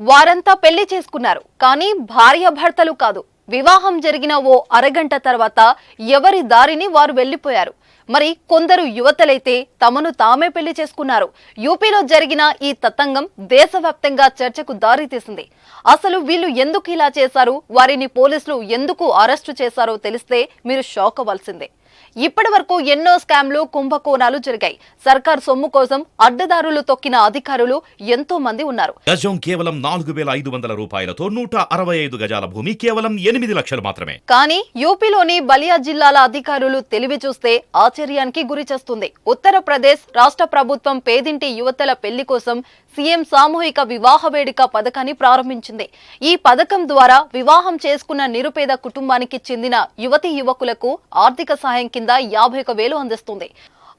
వారంతా పెళ్ళి చేసుకున్నారు. కానీ భార్యాభర్తలు కాదు. వివాహం జరిగిన ఓ అరగంట తర్వాత ఎవరి దారిని వారు వెళ్ళిపోయారు మరి కొందరు యువతలైతే తమను తామే పెళ్ళి చేసుకున్నారు. యూపీలో జరిగిన ఈ తతంగం దేశవ్యాప్తంగా చర్చకు దారితీసింది. అసలు వీళ్ళు ఎందుకు ఇలా చేశారు? వారిని పోలీసులు ఎందుకు అరెస్టు చేశారో తెలిస్తే మీరు షాక్ అవ్వాల్సిందే. ఇప్పటి వరకు ఎన్నో స్కామ్లు కుంభకోణాలు జరిగాయి. సర్కార్ సొమ్ము కోసం అడ్డదారులు తొక్కిన అధికారులు ఎంతో మంది ఉన్నారు. గజం కేవలం నాలుగు వేల ఐదు వందల రూపాయలతో నూట అరవై ఐదు గజాల భూమి కేవలం ఎనిమిది లక్షలు మాత్రమే. కానీ యూపీలోని బలియా జిల్లాల అధికారులు తెలివి చూస్తే ఆశ్చర్యానికి గురి చేస్తుంది. ఉత్తరప్రదేశ్ రాష్ట్ర ప్రభుత్వం పేదింటి యువతల పెళ్ళి కోసం సీఎం సామూహిక వివాహ వేడుక పథకాన్ని ప్రారంభించింది. ఈ పథకం ద్వారా వివాహం చేసుకున్న నిరుపేద కుటుంబానికి చెందిన యువతి యువకులకు ఆర్థిక సహాయం కింద యాభై ఒక వేలు అందిస్తుంది.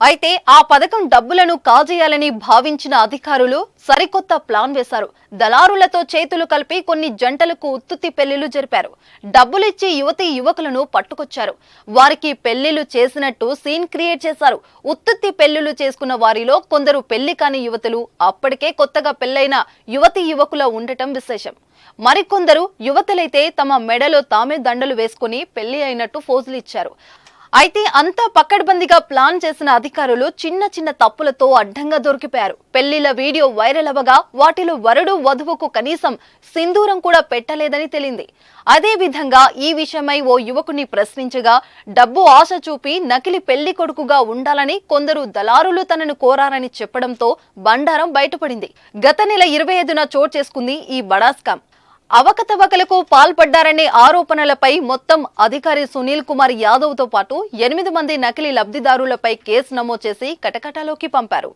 అయితే ఆ పథకం డబ్బులను కాజేయాలని భావించిన అధికారులు సరికొత్త ప్లాన్ వేశారు. దళారులతో చేతులు కలిపి కొన్ని జంటలకు ఉత్తుత్తి పెళ్ళిళ్ళు జరిపారు. డబ్బులిచ్చి యువతి యువకులను పట్టుకొచ్చారు. వారికి పెళ్ళిళ్ళు చేసినట్టు సీన్ క్రియేట్ చేశారు. ఉత్తుత్తి పెళ్ళిళ్ళు చేసుకున్న వారిలో కొందరు పెళ్ళి కాని యువతులు అప్పటికే కొత్తగా పెళ్ళైన యువతి యువకుల ఉండటం విశేషం. మరికొందరు యువతులైతే తమ మెడలో తామే దండలు వేసుకుని పెళ్ళి అయినట్టు ఫోజులు ఇచ్చారు. అయితే అంతా పక్కడ్బందీగా ప్లాన్ చేసిన అధికారులు చిన్న చిన్న తప్పులతో అడ్డంగా దొరికిపోయారు. పెళ్ళిల వీడియో వైరల్ అవ్వగా వాటిలో వరుడు వధువుకు కనీసం సింధూరం కూడా పెట్టలేదని తెలింది. అదే విధంగా ఈ విషయమై ఓ యువకుని ప్రశ్నించగా డబ్బు ఆశ చూపి నకిలీ పెళ్ళి కొడుకుగా ఉండాలని కొందరు దళారులు తనను కోరారని చెప్పడంతో బండారం బయటపడింది. గత నెల ఇరవై ఐదున చోటు చేసుకుంది ఈ బడాస్కామ్ అవకతవకలకు పాల్పడ్డారనే ఆరోపణలపై మొత్తం అధికారి సునీల్ కుమార్ యాదవ్తో పాటు ఎనిమిది మంది నకిలీ లబ్ధిదారులపై కేసు నమోదు చేసి కటకటాలోకి పంపారు.